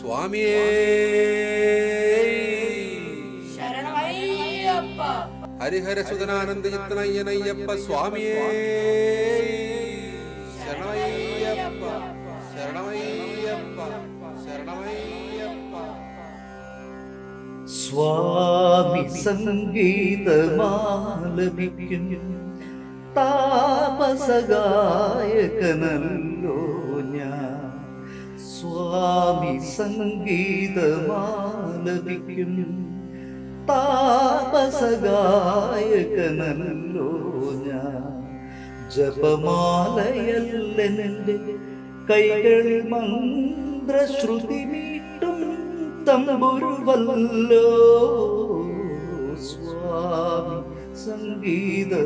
സ്വാമിയേ. ശരണമയ്യപ്പ. ഹരിഹരസുതനാനന്ദചിത്തനയ്യനയ്യപ്പ സ്വാമിയേ. ശരണമയ്യപ്പ. ശരണമയ്യപ്പ. ശരണമയ്യപ്പ. സ്വാമി സംഗീതമാലപിക്കുന്നു താപസഗായകനല്ലോ ഞാൻ. സ്വാമി സംഗീതമാലപിക്കും താപസഗായകനല്ലോ ഞാൻ. ജപമാലയല്ലെന്റെ കൈകൾ മന്ത്രശ്രുതി മീട്ടും തമ്പുരുവല്ലോ. സ്വാമി സംഗീതമാലപിക്കും.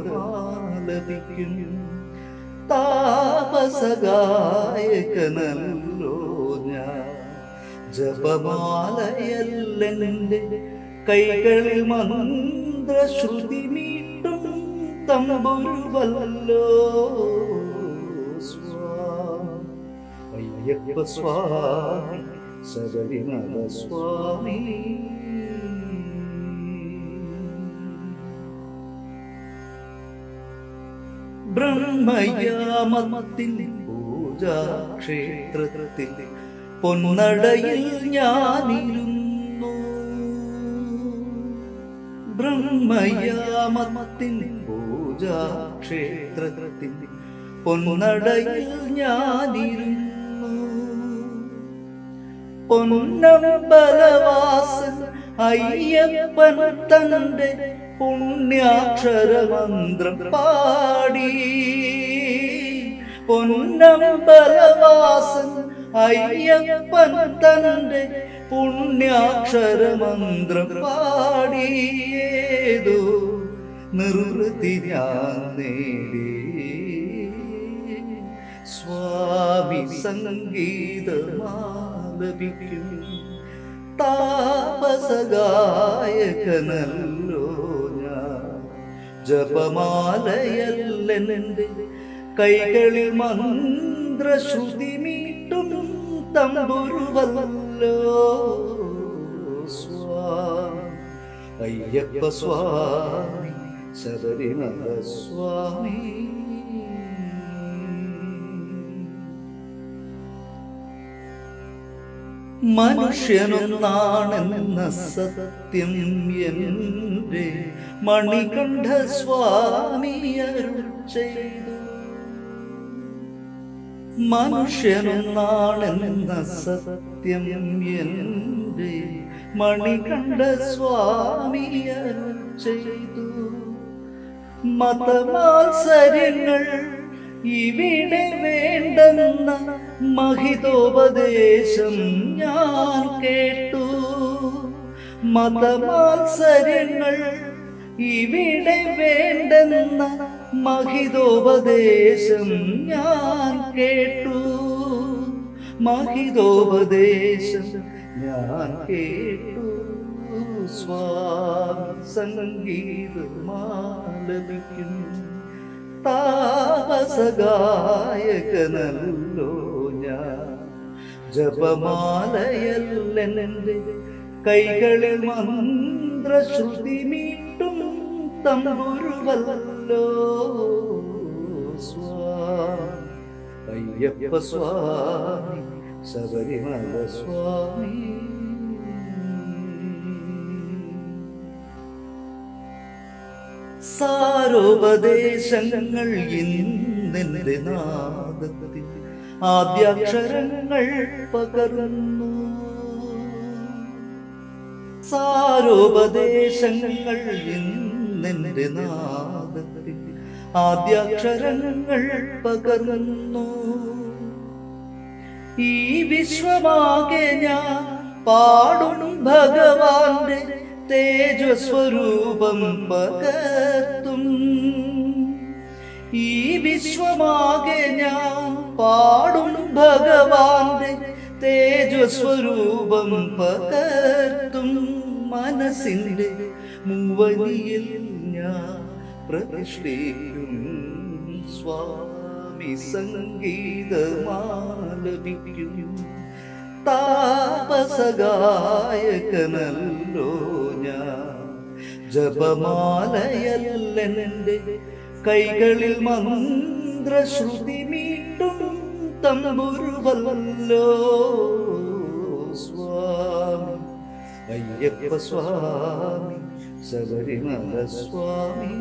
താപസഗായകനല്ലോ ജപമാലയല്ലെന്റെ കൈകളിൽ മന്ത്രശ്രുതി മീട്ടും തമ്പുരുവല്ലോ. അയ്യപ്പ സ്വാമി ശബരിമല സ്വാമി. ബ്രഹ്മയാമത്തിന്റെ പൂജാക്ഷേത്രത്തിൽ പൊന്നടയിൽ ഞാനിരുന്നു. ബ്രഹ്മയാമത്തിൻ പൂജാക്ഷേത്രത്തിൽ പൊന്നടയിൽ ഞാനിരുന്നു. പൊന്നമ്പലവാസൻ അയ്യപ്പൻ തന്റെ പുണ്യാക്ഷരമന്ത്രം പാടി. പൊന്നമ്പലവാസൻ അയ്യപ്പൻ തന്റെ പുണ്യാക്ഷരമന്ത്രം പാടിയേതോ. നിർവൃത്തി ഞാൻ നേടി. സ്വാമി സംഗീതമാലപിക്കും. താപസഗായകനല്ലോ ഞാൻ. ജപമാലയല്ലെന്റെ കൈകളിൽ മന്ത്രശ്രുതി മീട്ടും തമ്പുരുവല്ലോ. അയ്യപ്പ സ്വാമി ശബരിമല സ്വാമി. മനുഷ്യനൊന്നാണെന്ന സത്യം എന്റെ മണികണ്ഠ സ്വാമി അരുൾ ചെയ്തു. മനുഷ്യനൊന്നാണെന്ന സത്യം എന്റെ മണികണ്ഠ സ്വാമി അരുൾ ചെയ്തു മതമാത്സര്യങ്ങൾ ഇവിടെ വേണ്ടെന്ന മഹിതോപദേശം ഞാൻ കേട്ടു. മതമാത്സര്യങ്ങൾ ഇവിടെ വേണ്ടെന്ന മഹിതോപദേശം ഞാൻ കേട്ടു. മഹിതോപദേശം ഞാൻ കേട്ടു. സ്വാമി സംഗീതമാലപിക്കും താപസഗായകനല്ലോ ഞാൻ. ജപമാലയല്ലെന്നെ കൈകളിൽ മന്ത്രശ്രുതി മീട്ടും തമ്പുരുവല്ല അയ്യപ്പ ശബരിമല സ്വാമി സാരോപദേശങ്ങൾ ഇന്നെന്റെ നാദത്തിൽ ആദ്യാക്ഷരങ്ങൾ പകർന്നു. സാരോപദേശങ്ങൾ ഇന്നെന്റെ നാദത്തിൽ ആദ്യാക്ഷരങ്ങൾ പകർന്നു. ഈ വിശ്വമാകെ ഞാൻ പാടും ഭഗവാന്റെ തേജസ്വരൂപം പകർത്തും. ഈ വിശ്വമാകെ ഞാൻ പാടും ഭഗവാന്റെ തേജസ്വരൂപം പകർത്തും. മനസ്സിന്റെ മൂവനിയിൽ ഞാൻ പ്രതിഷ്ഠിക്കും സ്വാമി സംഗീതമാലപിക്കും താപസഗായകനല്ലോ ഞാൻ. ജപമാലയല്ലെന്റെ കൈകളിൽ മന്ത്രശ്രുതി മീട്ടും തമ്പുരുവല്ലോ സ്വാമി അയ്യപ്പ സ്വാമി ശബരിമല സ്വാമി.